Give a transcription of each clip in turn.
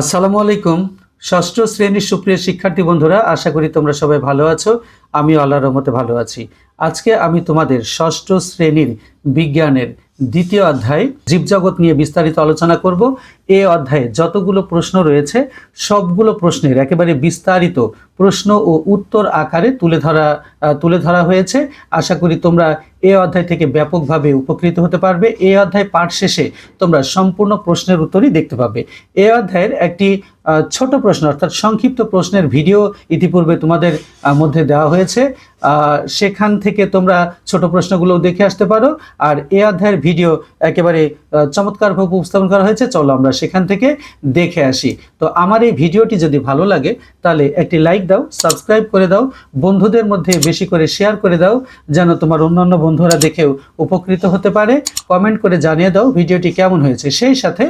আসসালামু আলাইকুম ষষ্ঠ শ্রেণির সুপ্রিয় শিক্ষার্থী বন্ধুরা আশা করি তোমরা সবাই ভালো আছো। আমি আল্লাহর রহমতে ভালো আছি। আজকে আমি তোমাদের ষষ্ঠ শ্রেণির বিজ্ঞানের দ্বিতীয় অধ্যায় জীবজগৎ নিয়ে বিস্তারিত আলোচনা করব। এই অধ্যায়ে যতগুলো প্রশ্ন রয়েছে, সবগুলো প্রশ্নের একেবারে বিস্তারিত প্রশ্ন ও উত্তর আকারে তুলে ধরা তুলে ধরা হয়েছে। আশা করি তোমরা এই অধ্যায় থেকে ব্যাপকভাবে উপকৃত হতে পারবে। এই অধ্যায় পাঠ শেষে তোমরা সম্পূর্ণ প্রশ্নের উত্তরই দেখতে পাবে। এই অধ্যায়ের একটি ছোট প্রশ্ন, অর্থাৎ সংক্ষিপ্ত প্রশ্নের ভিডিও ইতিপূর্বে তোমাদের মধ্যে দেওয়া হয়েছে। আহ, সেখান থেকে তোমরা ছোট প্রশ্নগুলো দেখে আসতে পারো। আর এ অধ্যায়ের ভিডিও একেবারে চমৎকারভাবে উপস্থাপন করা হয়েছে, চলো আমরা সেখান থেকে দেখে আসি। তো আমার এই ভিডিওটি যদি ভালো লাগে, তাহলে একটি লাইক দাও, সাবস্ক্রাইব করে দাও, বন্ধুদের মধ্যে বেশি করে শেয়ার করে দাও, যেন তোমার অন্যান্য বন্ধুরা দেখেও উপকৃত হতে পারে। কমেন্ট করে জানিয়ে দাও ভিডিওটি কেমন হয়েছে। সেই সাথে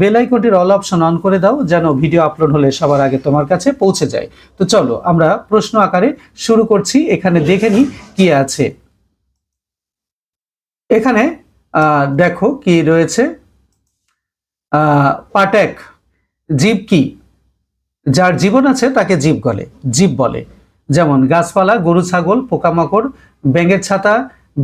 বেল আইকনটির অল অপশন অন করে দাও, যেন ভিডিও আপলোড হলে সবার আগে তোমার কাছে পৌঁছে যায়। তো চলো আমরা প্রশ্ন আকারে শুরু করছি। এখানে দেখে নিই কি আছে। এখানে দেখো কি রয়েছে। পাটেক, জীব কি? যার জীবন আছে তাকে জীব বলে জীব বলে। যেমন গাছপালা, গরু, ছাগল, পোকামাকড়, ব্যাঙের ছাতা,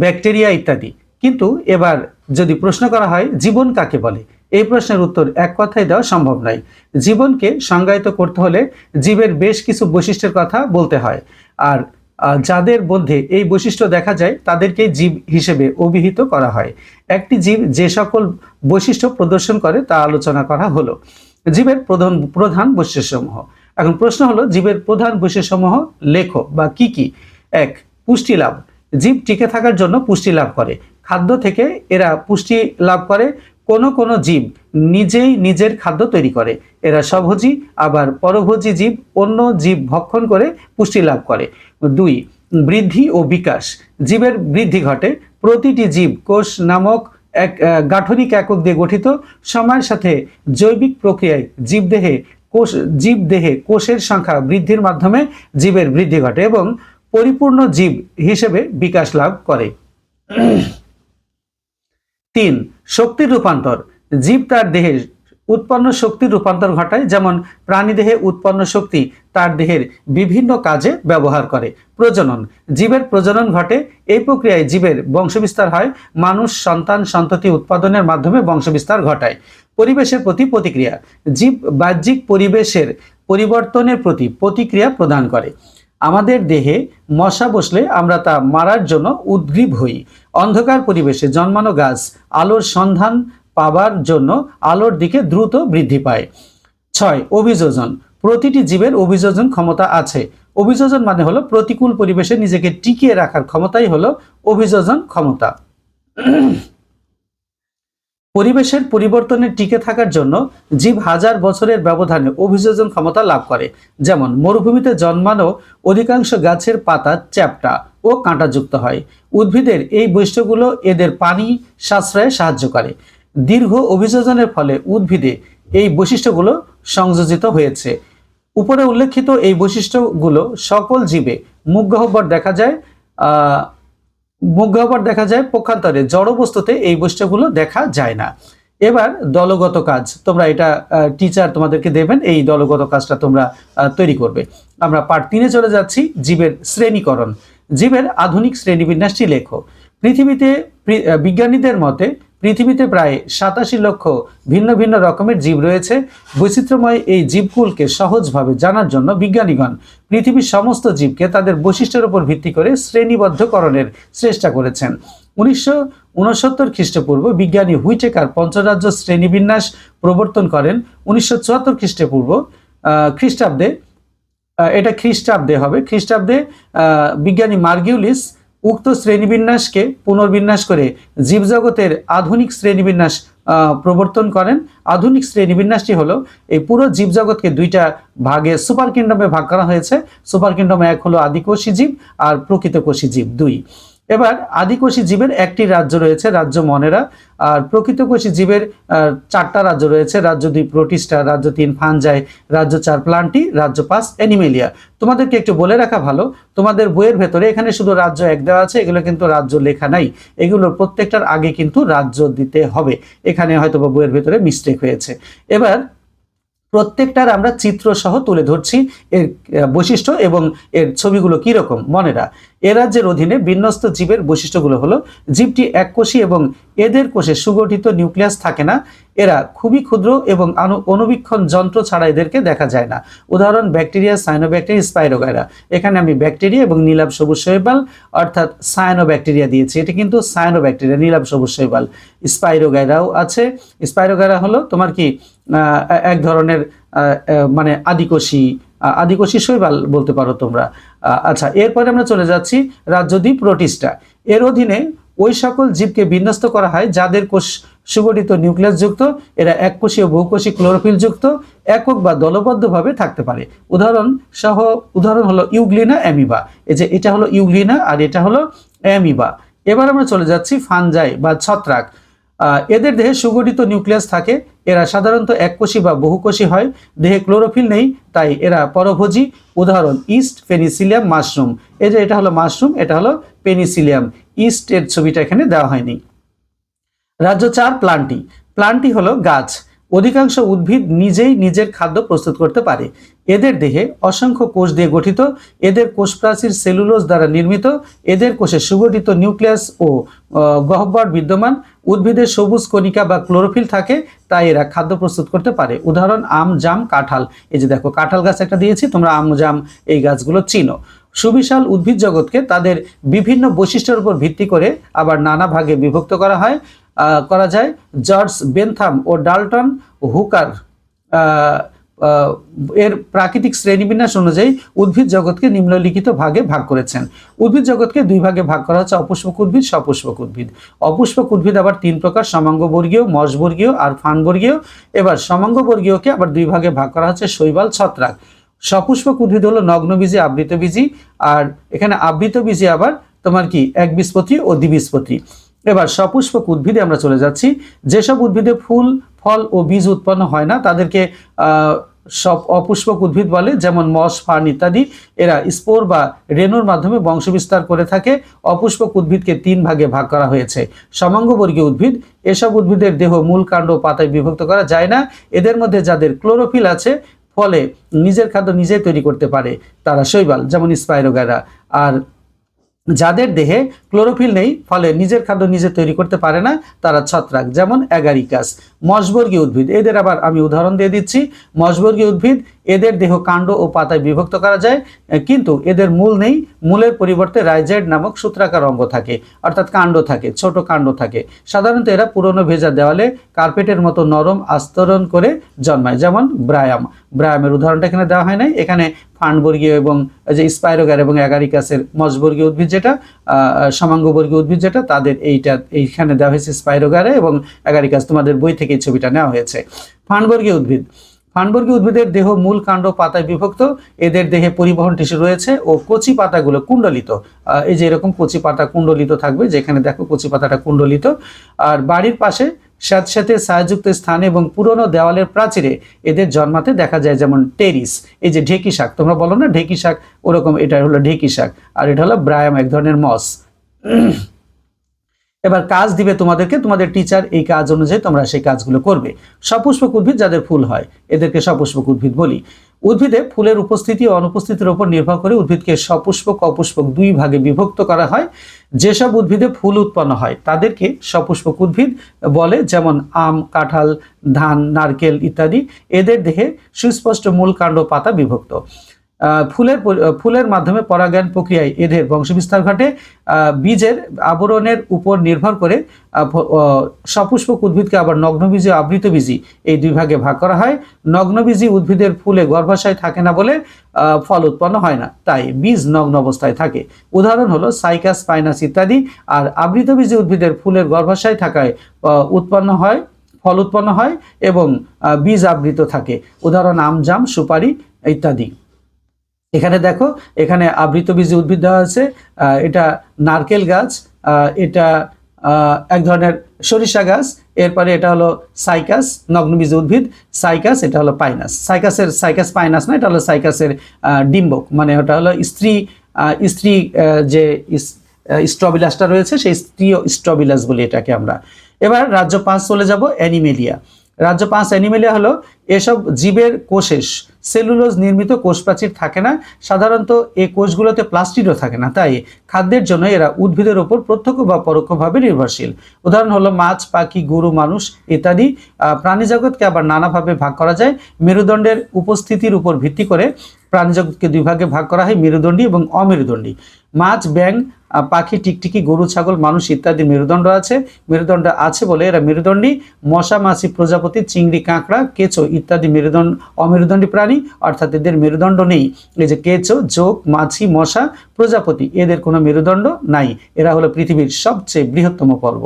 ব্যাকটেরিয়া ইত্যাদি। কিন্তু এবার যদি প্রশ্ন করা হয়, জীবন কাকে বলে? এই প্রশ্নের উত্তর এক কথায় দেওয়া সম্ভব নয়। জীবনকে সংজ্ঞায়িত করতে হলে জীবের বেশ কিছু বৈশিষ্ট্যের কথা বলতে হয়। আর যাদের মধ্যে এই বৈশিষ্ট্য দেখা যায় তাদেরকে জীব হিসেবে অভিহিত করা হয়। একটি জীব যে সকল বৈশিষ্ট্য প্রদর্শন করে, তা আলোচনা করা হলো। জীবের প্রধান প্রধান বৈশিষ্ট্যসমূহ। এখন প্রশ্ন হলো, জীবের প্রধান বৈশিষ্ট্যসমূহ লেখো বা কি কি? এক, পুষ্টি লাভ। জীব টিকে থাকার জন্য পুষ্টি লাভ করে। খাদ্য থেকে এরা পুষ্টি লাভ করে। কোন কোন জীব নিজেই নিজের খাদ্য তৈরি করে। এরা স্বভোজী আবার পরভোজী জীব অন্য জীব ভক্ষণ করে পুষ্টি লাভ করে। দুই, বৃদ্ধি ও বিকাশ। জীবের বৃদ্ধি ঘটে। প্রতিটি জীব কোষ নামক এক গাঠনিক একক দিয়ে গঠিত। সময়ের সাথে জৈবিক প্রক্রিয়ায় জীবদেহে কোষ, জীবদেহে কোষের সংখ্যা বৃদ্ধির মাধ্যমে জীবের বৃদ্ধি ঘটে এবং পরিপূর্ণ জীব হিসেবে বিকাশ লাভ করে। তিন, শক্তির রূপান্তর। জীব তার দেহে উৎপন্ন শক্তির রূপান্তর ঘটায়, যেমন প্রাণীদেহে উৎপন্ন শক্তি তার দেহের বিভিন্ন কাজে ব্যবহার করে। প্রজনন, জীবের প্রজনন ঘটে। এই প্রক্রিয়ায় জীবের বংশবিস্তার হয়। মানুষ, সন্তান, সন্ততি উৎপাদনের মাধ্যমে বংশবিস্তার ঘটায়। পরিবেশের প্রতি প্রতিক্রিয়া, জীব বাহ্যিক পরিবেশের পরিবর্তনের প্রতি প্রতিক্রিয়া প্রদান করে। আমাদের দেহে মশা বসলে আমরা তা মারার জন্য উদ্গ্রীব হই। অন্ধকার পরিবেশে জন্মানো গাছ, আলোর সন্ধান পাবার জন্য আলোর দিকে দ্রুত বৃদ্ধি পায়। ছয়, অভিযোজন। প্রতিটি জীবের অভিযোজন ক্ষমতা আছে। অভিযোজন মানে হলো প্রতিকূল পরিবেশে নিজেকে টিকিয়ে রাখার ক্ষমতাই হলো অভিযোজন ক্ষমতা। পরিবেশের পরিবর্তনে টিকে থাকার জন্য জীব হাজার বছরের ব্যবধানে অভিযোজন ক্ষমতা লাভ করে। যেমন, মরুভূমিতে জন্মানো অধিকাংশ গাছের পাতা চ্যাপ্টা ও কাঁটাযুক্ত হয়। উদ্ভিদের এই বৈশিষ্ট্যগুলো এদের পানি সাশ্রয়ে সাহায্য করে। দীর্ঘ অভিযোজনের ফলে উদ্ভিদে এই বৈশিষ্ট্যগুলো সংযোজিত হয়েছে। উপরে উল্লেখিত এই বৈশিষ্ট্যগুলো সকল জীবে মুখ গহ্বর দেখা যায় মুখ দেখা যায় পক্ষান্তরে জড় বস্তুতে এই বৈশিষ্ট্যগুলো দেখা যায় না। এবার দলগত কাজ, তোমরা এটা টিচার তোমাদেরকে দেবেন, এই দলগত কাজটা তোমরা তৈরি করবে। আমরা পার্ট তিনে চলে যাচ্ছি, জীবের শ্রেণীকরণ। জীবের আধুনিক শ্রেণীবিন্যাসটি লেখো। পৃথিবীতে বিজ্ঞানীদের মতে পৃথিবীতে প্রায় সাতাশি লক্ষ ভিন্ন ভিন্ন রকমের জীব রয়েছে। বৈচিত্র্যময় এই জীবকুলকে সহজভাবে জানার জন্য বিজ্ঞানীগণ পৃথিবীর সমস্ত জীবকে তাদের বৈশিষ্ট্যের উপর ভিত্তি করে শ্রেণীবদ্ধকরণের চেষ্টা করেছেন। উনিশশো উনসত্তর খ্রিস্টপূর্ব বিজ্ঞানী হুইটেকার পঞ্চরাজ্য শ্রেণীবিন্যাস প্রবর্তন করেন। উনিশশো চুয়াত্তর খ্রিস্টপূর্ব খ্রিস্টাব্দে এটা খ্রিস্টাব্দে হবে। খ্রিস্টাব্দে বিজ্ঞানী মার্গিউলিস উক্ত শ্রেণীবিন্যাসকে পুনর্বিন্যাস করে জীবজগতের আধুনিক শ্রেণীবিন্যাস প্রবর্তন করেন। আধুনিক শ্রেণীবিন্যাসটি হলো এই পুরো জীবজগৎকে দুইটা ভাগে সুপার কিংডমে ভাগ করা হয়েছে। সুপার কিংডমে এক হলো আদিকোষী জীব আর প্রকৃত কোষী জীব দুই। এবার আদিকোষী জীবের একটি রাজ্য রয়েছে, রাজ্য মনেরা। আর প্রকৃতকোষী জীবের চারটা রাজ্য রয়েছে, রাজ্য দুই প্রোটিস্টা, রাজ্য তিন ফানজাই, রাজ্য চার প্লান্টি, রাজ্য পাঁচ অ্যানিমেলিয়া। তোমাদেরকে একটু বলে রাখা ভালো, তোমাদের বইয়ের ভেতরে এখানে শুধু রাজ্য এক দেওয়া আছে, এগুলো কিন্তু রাজ্য লেখা নাই। এগুলোর প্রত্যেকটার আগে কিন্তু রাজ্য দিতে হবে। এখানে হয়তো বইয়ের ভেতরে মিস্টেক হয়েছে। এবার প্রত্যেকটার আমরা চিত্র সহ তুলে ধরছি, এর বৈশিষ্ট্য এবং এর ছবিগুলো কি রকম মনেরা। এ রাজ্যের অধীনে বিন্যস্ত জীবের বৈশিষ্ট্যগুলো হলো, জীবটি এককোষী এবং এদের কোষে সুগঠিত নিউক্লিয়াস থাকে না। এরা খুবই ক্ষুদ্র এবং অনুবীক্ষণ যন্ত্র ছাড়া এদেরকে দেখা যায় না। উদাহরণ, ব্যাকটেরিয়া, সাইনোব্যাকটেরিয়া স্পাইরোগাইরা এখানে আমি ব্যাকটেরিয়া এবং নীলাভ সবুজ শৈবাল, অর্থাৎ সায়ানোব্যাকটেরিয়া দিয়েছি। এটা কিন্তু সায়ানোব্যাকটেরিয়া নীলাভ সবুজ শৈবাল। স্পাইরোগাইরাও আছে। স্পাইরোগাইরা হলো তোমার কি এক ধরনের মানে আদিকোষী আদিকোষী শৈবাল বলতে পারো তোমরা। আচ্ছা এরপরে আমরা চলে যাচ্ছি রাজ্যদ্বীপ প্রোটিস্টা এর অধীনে ওই সকল জীবকে বিন্যস্ত করা হয় যাদের কোষ সুগঠিত নিউক্লিয়াস যুক্ত, এরা এককোষী ও বহুকোষী ক্লোরোফিল যুক্ত, একক বা দলবদ্ধভাবে থাকতে পারে। উদাহরণ সহ, উদাহরণ হলো ইউগ্লিনা অ্যামিবা। এই যে এটা হলো ইউগ্লিনা আর এটা হলো অ্যামিবা। এবার আমরা চলে যাচ্ছি ফানজাই বা ছত্রাক। এদের দেহে সুগঠিত নিউক্লিয়াস থাকে। এরা সাধারণত এককোষী বা বহুকোষী হয়। দেহে ক্লোরোফিল নেই, তাই এরা পরভোজী। উদাহরণ, ইস্ট পেনিসিলিয়াম মাশরুম। এই যে এটা হলো মাশরুম, এটা হলো পেনিসিলিয়াম। ইস্ট এর ছবিটা এখানে দেওয়া হয়নি। রাজ্য চার প্লান্টি। প্লান্টি হলো গাছ। অধিকাংশ উদ্ভিদ নিজেই নিজের খাদ্য প্রস্তুত করতে পারে। এদের দেহে অসংখ্য কোষ দিয়ে গঠিত, এদের কোষ প্রাচীর সেলুলোজ দ্বারা নির্মিত, এদের কোষে সুগঠিত নিউক্লিয়াস ও গহ্বর বিদ্যমান, উদ্ভিদের সবুজ কণিকা বা ক্লোরোফিল থাকে, তাই এরা খাদ্য প্রস্তুত করতে পারে। উদাহরণ, আম, জাম, কাঁঠাল। এই যে দেখো, কাঁঠাল গাছ একটা দিয়েছি, তোমরা আম, জাম এই গাছগুলো চিনো। সুবিশাল উদ্ভিদ জগৎকে তাদের বিভিন্ন বৈশিষ্ট্যের উপর ভিত্তি করে আবার নানা ভাগে বিভক্ত করা হয়। করা যায়। জর্জ বেনথাম ও ডাল্টন হুকার এর প্রাকৃতিক শ্রেণীবিন্যাস অনুযায়ী উদ্ভিদ জগৎকে নিম্নলিখিত ভাগে ভাগ করেছেন। উদ্ভিদ জগৎকে দুই ভাগে ভাগ করা হচ্ছে, অপুষ্পক উদ্ভিদ, সপুষ্পক উদ্ভিদ। অপুষ্পক উদ্ভিদ আবার তিন প্রকার, সমাঙ্গবর্গীয় মশবর্গীয় আর ফানবর্গীয়। এবার সমাঙ্গবর্গীয়কে আবার দুই ভাগে ভাগ করা হচ্ছে, শৈবাল ছত্রাক। সপুষ্পক উদ্ভিদ হলো নগ্নবীজি আবৃতবীজি, আর এখানে আবৃতবীজি আবার তোমার কি, একবীজপত্রী ও দ্বিবীজপত্রী। এবার সপুষ্পক উদ্ভিদে আমরা চলে যাচ্ছি। যেসব উদ্ভিদে ফুল, ফল ও বীজ উৎপন্ন হয় না, তাদেরকে সব অপুষ্পক উদ্ভিদ বলে, যেমন মস ফার্ন ইত্যাদি, এরা স্পোর বা রেণুর মাধ্যমে বংশবিস্তার করে থাকে। অপুষ্পক উদ্ভিদকে তিন ভাগে ভাগ করা হয়েছে। সমাঙ্গবর্গীয় উদ্ভিদ, এসব উদ্ভিদের দেহ মূল কাণ্ড পাতায় বিভক্ত করা যায় না। এদের মধ্যে যাদের ক্লোরোফিল আছে, ফলে নিজের খাদ্য নিজেই তৈরি করতে পারে তারা শৈবাল, যেমন স্পাইরোগারা আর যাদের দেহে ক্লোরোফিল নেই, ফলে নিজের খাদ্য নিজে তৈরি করতে পারে না, তারা ছত্রাক, যেমন অ্যাগারিকাস। মশবর্গীয় উদ্ভিদ, এদের আবার আমি উদাহরণ দিয়ে দিচ্ছি। মশবর্গীয় উদ্ভিদ এদের দেহ কাণ্ড ও পাতায় বিভক্ত করা যায় কিন্তু এদের মূল নেই। মূলের পরিবর্তে রাইজাইড নামক সূত্রাকার অঙ্গ থাকে, অর্থাৎ কাণ্ড থাকে, ছোট কাণ্ড থাকে। সাধারণত এরা পুরনো ভেজা দেওয়ালে কার্পেটের মতো নরম আস্তরণ করে জন্মায়, যেমন ব্রায়াম। ব্রায়ামের উদাহরণটা এখানে দেওয়া হয় নাই। এখানে ফান্ডবর্গীয় এবং যে স্পাইরোগার এবং অ্যাগারিকাসের মজবর্গীয় উদ্ভিদ যেটা সমাঙ্গবর্গীয় উদ্ভিদ যেটা, তাদের এইটা, এইখানে দেওয়া হয়েছে স্পাইরোগারে এবং অ্যাগারিকাস তোমাদের বই থেকে এই ছবিটা নেওয়া হয়েছে। ফান্ডবর্গীয় উদ্ভিদ ফানবর্গী উদ্ভিদের দেহ মূল কাণ্ড পাতায় বিভক্ত। এদের দেহে পরিবহন টিস্যু রয়েছে ও কচি পাতাগুলো কুণ্ডলিত। এই যে এরকম কচি পাতা কুণ্ডলিত থাকবে, যেখানে দেখো কচি পাতাটা কুণ্ডলিত। আর বাড়ির পাশে স্যাঁতস্যাঁতে ছায়াযুক্ত স্থানে এবং পুরনো দেওয়ালের প্রাচীরে এদের জন্মাতে দেখা যায়, যেমন টেরিস। এই যে ঢেকি শাক, তোমরা বলো না ঢেকি শাক, ওরকম এটা হলো ঢেকি শাক। আর এটা হলো ব্রায়াম, এক ধরনের মস। এবার কাজ দিবে তোমাদেরকে, তোমাদের টিচার এই কাজ অনুযায়ী তোমরা সেই কাজগুলো করবে। সপুষ্পক উদ্ভিদ যাদের ফুল হয়, এদেরকে সপুষ্পক উদ্ভিদ বলি। উদ্ভিদে ফুলের উপস্থিতি ও অনুপস্থিতির উপর নির্ভর করে উদ্ভিদকে সপুষ্পক, অপুষ্পক দুই ভাগে বিভক্ত করা হয়। যেসব উদ্ভিদে ফুল উৎপন্ন হয়, তাদেরকে সপুষ্পক উদ্ভিদ বলে, যেমন আম, কাঁঠাল, ধান, নারকেল ইত্যাদি। এদের দেহে সুস্পষ্ট মূল কাণ্ড পাতা বিভক্ত। ফুলের ফুলের মাধ্যমে পরাগায়ন প্রক্রিয়ায় এদের বংশবিস্তার ঘটে। বীজের আবরণের উপর নির্ভর করে সপুষ্পক উদ্ভিদকে আবার নগ্নবীজি আবৃতবীজি এই দুই ভাগে ভাগ করা হয়। নগ্নবীজি উদ্ভিদের ফুলে গর্ভাশয় থাকে না বলে ফল উৎপন্ন হয় না, তাই বীজ নগ্ন অবস্থায় থাকে। উদাহরণ হলো সাইকাস পাইনাস ইত্যাদি, আর আবৃতবীজি উদ্ভিদের ফুলের গর্ভাশয় থাকায় উৎপন্ন হয়, ফল উৎপন্ন হয় এবং বীজ আবৃত থাকে। উদাহরণ আম, জাম, সুপারি ইত্যাদি। এখানে দেখো, এখানে আবৃতবীজী উদ্ভিদ দেওয়া আছে এটা নারকেল গাছ এটা এক ধরনের সরিষা গাছ, এরপরে এটা হলো সাইকাস নগ্নবীজ উদ্ভিদ। সাইকাস, এটা হলো পাইনাস। সাইকাসের, সাইকাস পাইনাস না, এটা হলো সাইকাসের ডিম্বক। মানে ওটা হলো স্ত্রী স্ত্রী যে স্ট্রবিলাসটা রয়েছে, সেই স্ত্রী স্ট্রবিলাস বলি এটাকে আমরা। এবার রাজ্য পাঁচ চলে যাব, অ্যানিমেলিয়া। রাজ্য পাঁচ অ্যানিমেলিয়া হলো এসব জীবের কোষে সেলুলোজ নির্মিত কোষ প্রাচীর থাকে না। সাধারণত এই কোষগুলোতে প্লাস্টিডও থাকে না তাই খাদ্যের জন্য এরা উদ্ভিদের ওপর প্রত্যক্ষ বা পরোক্ষভাবে নির্ভরশীল। উদাহরণ হলো মাছ পাখি গরু মানুষ ইত্যাদি আহ, প্রাণীজগৎকে আবার নানাভাবে ভাগ করা যায়। মেরুদণ্ডের উপস্থিতির উপর ভিত্তি করে প্রাণীজগৎকে দুই ভাগে ভাগ করা হয় মেরুদণ্ডী এবং অমেরুদণ্ডী। মাছ ব্যাং পাখি টিকটিকি গরু ছাগল মানুষ ইত্যাদি মেরুদণ্ড আছে। মেরুদণ্ড আছে বলে এরা মেরুদণ্ডী। মশা মাছি প্রজাপতি চিংড়ি কাঁকড়া কেঁচো ইত্যাদি মেরুদণ্ড অমেরুদণ্ডী প্রাণী অর্থাৎ এদের মেরুদণ্ড নেই। এই যে কেঁচো যোগ মাছি মশা প্রজাপতি এদের কোনো মেরুদণ্ড নাই। এরা হলো পৃথিবীর সবচেয়ে বৃহত্তম পর্ব।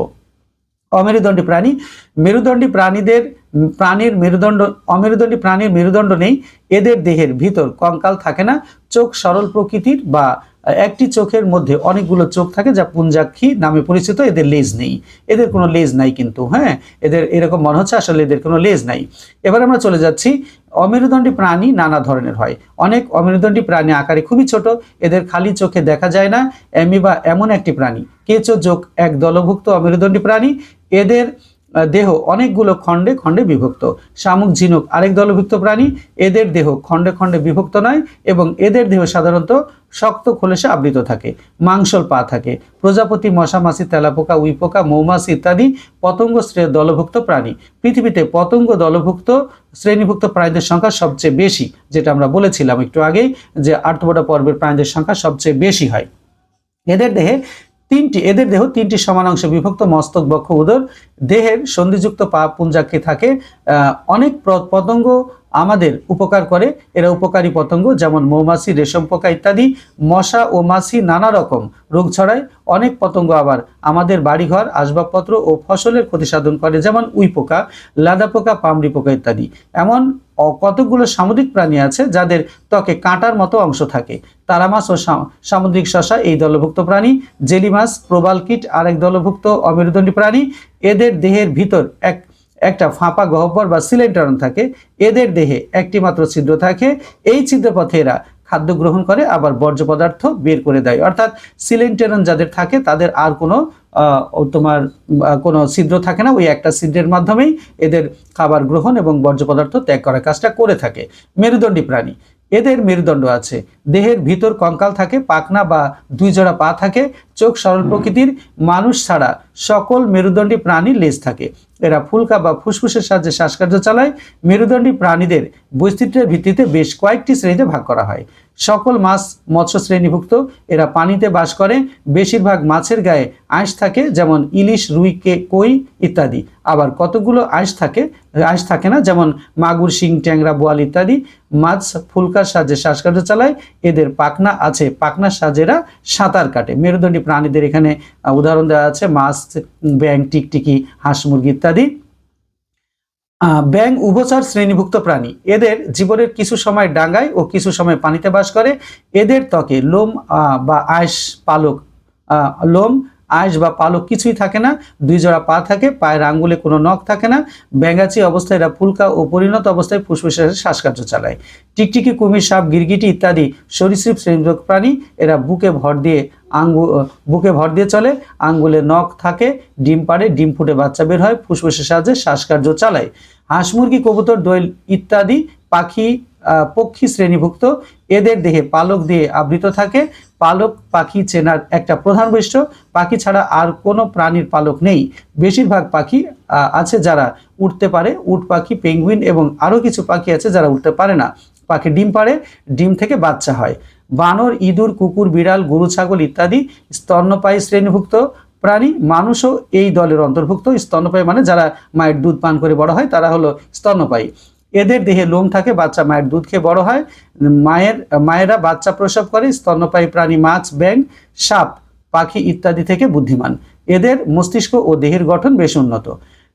অমেরুদণ্ডী প্রাণী। মেরুদণ্ডী প্রাণীদের, প্রাণীর মেরুদণ্ড, অমেরুদণ্ডী প্রাণীর মেরুদণ্ড নেই। এদের দেহের ভিতর কঙ্কাল থাকে না। চোখ সরল প্রকৃতির বা একটি চোখের মধ্যে অনেকগুলো চোখ থাকে যা পুঞ্জাক্ষী নামে পরিচিত। এদের লেজ নেই। এদের কোনো লেজ নাই কিন্তু হ্যাঁ? এদের এরকম মনে হচ্ছে আসলে এদের কোনো লেজ নাই। এবার আমরা চলে যাচ্ছি অমেরুদণ্ডী প্রাণী নানা ধরনের হয়। অনেক অমেরুদণ্ডী প্রাণী আকারে খুবই ছোট, এদের খালি চোখে দেখা যায় না। অ্যামিবা এমন একটি প্রাণী। কেঁচো যোগ এক দলভুক্ত অমেরুদণ্ডী প্রাণী। এদের দেহ অনেকগুলো খণ্ডে খণ্ডে বিভক্ত। শামুক, ঝিনুক আরেক দলভুক্ত প্রাণী, এদের দেহ খণ্ডে খণ্ডে বিভক্ত নয় এবং এদের দেহ সাধারণত শক্ত খোলসে আবৃত থাকে, মাংসল পা থাকে। প্রজাপতি, মশা, মাছি, তেলাপোকা, উইপোকা, মৌমাছি ইত্যাদি পতঙ্গ শ্রেয় দলভুক্ত প্রাণী। পৃথিবীতে পতঙ্গ দলভুক্ত শ্রেণীভুক্ত প্রাণীদের সংখ্যা সবচেয়ে বেশি, যেটা আমরা বলেছিলাম একটু আগেই যে আর্থবোডা পর্বের প্রাণীদের সংখ্যা সবচেয়ে বেশি হয়। এদের দেহে তিনটি, এদের দেহ তিনটি সমান অংশে বিভক্ত, মস্তক, বক্ষ, উদর। দেহের সন্ধিযুক্ত পা, পুঞ্জাকে থাকে অনেক পতঙ্গ আমাদের উপকার করে। এরা উপকারী পতঙ্গ, যেমন মৌমাছি, রেশম পোকা ইত্যাদি, মশা ও মাছি নানা রকম রোগ ছড়ায়। অনেক পতঙ্গ আবার আমাদের বাড়িঘর, আসবাবপত্র ও ফসলের ক্ষতি সাধন করে, যেমন উই পোকা, লাদা পোকা পামড়ি পোকা ইত্যাদি। এমন কতকগুলো সামুদ্রিক প্রাণী আছে যাদের ত্বকে কাঁটার মতো অংশ থাকে। তারা মাছ ও সামুদ্রিক শশা এই দলভুক্ত প্রাণী। জেলি মাছ প্রবাল কীট আরেক দলভুক্ত অমেরুদণ্ডী প্রাণী। এদের দেহের ভিতর এক একটা ফাঁপা গহ্বর বা সিলেন্টারন থাকে, এদের দেহে একটি মাত্র ছিদ্র থাকে, এই ছিদ্র পথে এরা খাদ্য গ্রহণ করে, আবার বর্জ্য পদার্থ বের করে দেয়। অর্থাৎ সিলেন্টারন যাদের থাকে, তাদের আর কোনো তোমার কোনো ছিদ্র থাকে না। ওই একটা ছিদ্রের মাধ্যমেই এদের খাবার গ্রহণ এবং বর্জ্য পদার্থ ত্যাগ করার কাজটা করে থাকে। মেরুদণ্ডী প্রাণী। এদের মেরুদণ্ড আছে। দেহের ভিতর কঙ্কাল থাকে পাখনা বা দুই জোড়া পা থাকে চোখ সরল প্রকৃতির মানুষ ছাড়া সকল মেরুদণ্ডী প্রাণী লেজ থাকে। এরা ফুলকা বা ফুসফুসের সাহায্যে শ্বাসকার্য চালায়। মেরুদণ্ডী প্রাণীদের বৈচিত্র্যের ভিত্তিতে বেশ কয়েকটি শ্রেণীতে ভাগ করা হয়। সকল মাছ মৎস্য শ্রেণীভুক্ত এরা পানিতে বাস করে, বেশিরভাগ মাছের গায়ে আঁশ থাকে, যেমন ইলিশ, রুই, কে, কই ইত্যাদি। আবার কতগুলো আঁশ থাকে আঁশ থাকে না, যেমন মাগুর, শিং, ট্যাংরা, বোয়াল ইত্যাদি। মাছ ফুলকার সাহায্যে শ্বাসকার্য চালায়, এদের পাখনা আছে পাখনার সাহায্যে এরা সাঁতার কাটে। মেরুদণ্ডী প্রাণীদের এখানে উদাহরণ দেওয়া আছে, মাছ ব্যাং টিকটিকি, হাঁস, মুরগি ইত্যাদি। ব্যাং উভচর শ্রেণীভুক্ত প্রাণী। এদের জীবনের কিছু সময় ডাঙ্গায় ও কিছু সময় পানিতে বাস করে। এদের ত্বকে লোম বা আঁশ, পালক লোম, আঁশ বা পালক কিছুই থাকে না। দুই জোড়া পা থাকে, পায়ের আঙ্গুলে কোনো নখ থাকে না। ব্যাঙ্গাচি অবস্থায় এরা ফুলকা ও পরিণত অবস্থায় ফুসফুসের শ্বাসকার্য চালায়। টিকটিকি, কুমির, সাপ, গিরগিটি ইত্যাদি সরীসৃপ শ্রেণীভুক্ত প্রাণী এরা বুকে ভর দিয়ে আঙ্গু বুকে ভর দিয়ে চলে। আঙ্গুলে নখ থাকে, ডিম পাড়ে, ডিম ফুটে বাচ্চা বের হয়, ফুসফুসের সাহায্যে শ্বাসকার্য চালায়। হাঁস মুরগি, কবুতর, দোয়েল ইত্যাদি পাখি পক্ষী শ্রেণীভুক্ত। এদের দেহে পালক দিয়ে আবৃত থাকে। পালক পাখি চেনার একটা প্রধান বৈশিষ্ট্য, পাখি ছাড়া আর কোনো প্রাণীর পালক নেই। বেশিরভাগ পাখি আছে যারা উঠতে পারে। উট পাখি, পেঙ্গুইন এবং আরও কিছু পাখি আছে যারা উঠতে পারে না। পাখি ডিম পাড়ে, ডিম থেকে বাচ্চা হয়। বানর, ইঁদুর, কুকুর, বিড়াল, গরু, ছাগল ইত্যাদি স্তন্যপায়ী শ্রেণীভুক্ত। প্রাণী, মানুষও এই দলের অন্তর্ভুক্ত, স্তন্যপায়ী মানে যারা মায়ের দুধ পান করে বড় হয়, তারা হলো স্তন্যপায়ী। এদের দেহে লোম থাকে, বাচ্চা মায়ের দুধ খেয়ে বড় হয়। মায়ের, মায়েরা বাচ্চা প্রসব করে, স্তন্যপায়ী প্রাণী মাছ ব্যাং সাপ, পাখি ইত্যাদি থেকে বুদ্ধিমান। এদের মস্তিষ্ক ও দেহের গঠন বেশ উন্নত।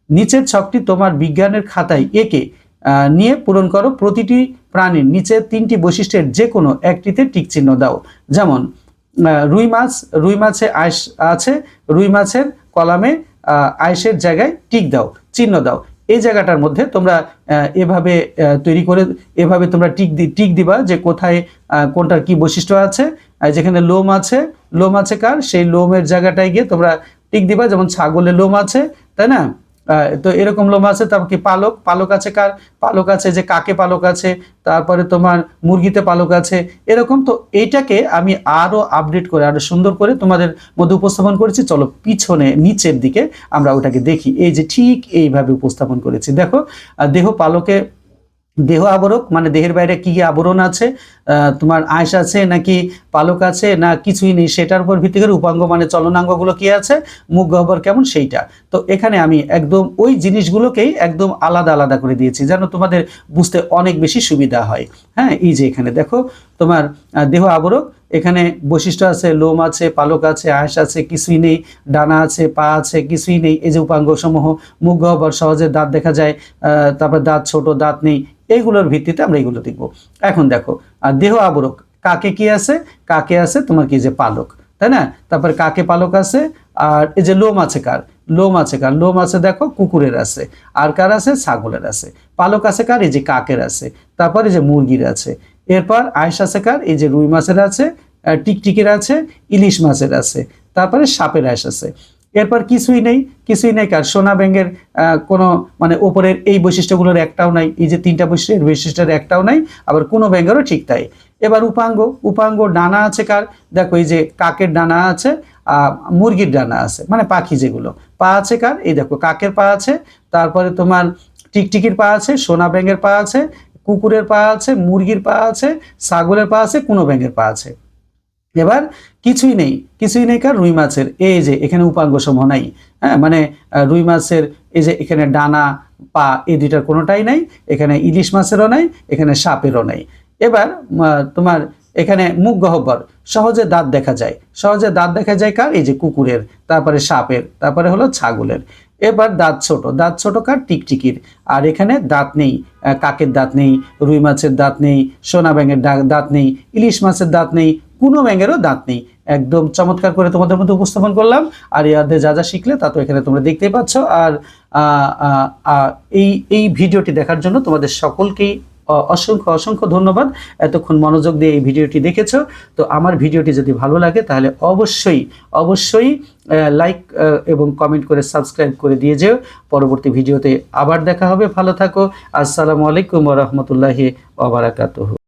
নিচের ছকটি তোমার বিজ্ঞানের খাতায় একে নিয়ে পূরণ করো। প্রতিটি প্রাণীর নিচের তিনটি বৈশিষ্ট্যের যে কোনো একটিতে টিক চিহ্ন দাও। যেমন রুই মাছ রুই মাছে আইস আছে রুই মাছের কলামে আহ, আইসের জায়গায় টিক দাও চিহ্ন দাও। এই জায়গাটার মধ্যে তোমরা এভাবে তৈরি করে এভাবে তোমরা টিক দি টিক দিবা যে কোথায় কোনটার কি বৈশিষ্ট্য আছে। যেখানে লোম আছে লোম আছে কার? সেই লোমের জায়গাটায় গিয়ে তোমরা টিক দিবা যেমন ছাগলের লোম আছে তাই না? তো এরকম লোম আছে, তারপর কি পালক? পালক আছে কার? পালক আছে যে কাকে পালক আছে? তারপরে তোমার মুরগিতে পালক আছে। এরকম তো এইটাকে আমি আরও আপডেট করে আরও সুন্দর করে তোমাদের মধ্যে উপস্থাপন করেছি। চলো পিছনে, নিচের দিকে আমরা ওটাকে দেখি। এই যে ঠিক এইভাবে উপস্থাপন করেছি। দেখো দেহ পালকে দেহ আবরক মানে দেহের বাইরে কি কি আবরণ আছে তোমার আয়স আছে, নাকি পালক আছে, না কিছুই নেই, সেটার উপর ভিত্তি করে উপাঙ্গ মানে চলনাঙ্গগুলো কি আছে, মুখ গহ্বর কেমন সেইটা। তো এখানে আমি একদম ওই জিনিসগুলোকেই একদম আলাদা আলাদা করে দিয়েছি, যেন তোমাদের বুঝতে অনেক বেশি সুবিধা হয়। হ্যাঁ এই যে এখানে দেখো, তোমার দেহ আবরক এখানে বৈশিষ্ট্য আছে, লোম আছে, পালক আছে আয়স আছে, কিছুই নেই, ডানা আছে, পা আছে, কিছুই নেই। এই যে উপাঙ্গ সমূহ মুখ, গহ্বর, সহজে দাঁত দেখা যায় তারপর দাঁত ছোট, দাঁত নেই, এইগুলোর ভিত্তিতে আমরা এগুলো দেখব। এখন দেখো, আর দেহ আবরক, কাকে কি আছে? কাকে আছে তোমার কি যে পালক, তাই না? তারপর কাকে পালক আছে? আর এই যে লোম আছে কার? লোম আছে কার? লোম আছে দেখো, কুকুরের আছে। আর কার আছে? ছাগলের আছে। পালক আছে কার? এই যে কাকের আছে। তারপরে এই যে মুরগির আছে। এরপর আয়স কার এই যে রুই মাছের আছে টিকটিকের আছে, ইলিশ মাছের আছে, তারপরে সাপের আয়স আছে। এরপর কিছুই নেই কিছুই নেই কার, সোনা ব্যাঙের কোনো মানে ওপরের এই বৈশিষ্ট্যগুলোর একটাও নাই, এই যে তিনটা বৈশিষ্ট্যের বৈশিষ্ট্যের একটাও নাই, আবার কোনো ব্যাঙ্গেরও ঠিক তাই। এবার উপাঙ্গ উপাঙ্গ ডানা আছে কার, দেখো এই যে কাকের ডানা আছে মুরগির ডানা আছে মানে পাখি যেগুলো। পা আছে কার, এই দেখো কাকের পা আছে, তারপরে তোমার টিকটিকির পা আছে, সোনা ব্যাঙের পা আছে কুকুরের পা আছে, মুরগির পা আছে, ছাগলের পা আছে, কোনো ব্যাঙের পা আছে। এবার কিছুই নেই কিছুই নেই কার? রুই মাছের। এই যে এখানে উপাঙ্গ সমূহ নাই হ্যাঁ? মানে রুই মাছের এই যে এখানে ডানা, পা, এই দুইটার কোনোটাই নাই, এখানে ইলিশ মাছেরও নাই, এখানে সাপেরও নাই। এবার তোমার এখানে মুখ গহ্বর, সহজে দাঁত দেখা যায়। সহজে দাঁত দেখা যায় কার? এই যে কুকুরের, তারপরে সাপের, তারপরে হলো ছাগলের। এবার দাঁত ছোট দাঁত ছোট কার? টিকটিকির। আর এখানে দাঁত নেই কাকের দাঁত নেই, রুই মাছের দাঁত নেই, সোনা ব্যাঙের দাঁত নেই, ইলিশ মাছের দাঁত নেই, কোনো ব্যাঙেরও দাঁত নেই। একদম চমৎকার করে তোমাদের মধ্যে উপস্থাপন করলাম। আর ইয়াদের যা যা শিখলে তা তো এখানে তোমরা দেখতেই পাচ্ছ। আর এই এই ভিডিওটি দেখার জন্য তোমাদের সকলকেই অসংখ্য অসংখ্য ধন্যবাদ। এতক্ষণ মনোযোগ দিয়ে এই ভিডিওটি দেখেছ। তো আমার ভিডিওটি যদি ভালো লাগে, তাহলে অবশ্যই অবশ্যই লাইক এবং কমেন্ট করে সাবস্ক্রাইব করে দিয়ে যেও। পরবর্তী ভিডিওতে আবার দেখা হবে। ভালো থাকো। আসসালামু আলাইকুম রহমতুল্লাহি ওবরাকাতুহু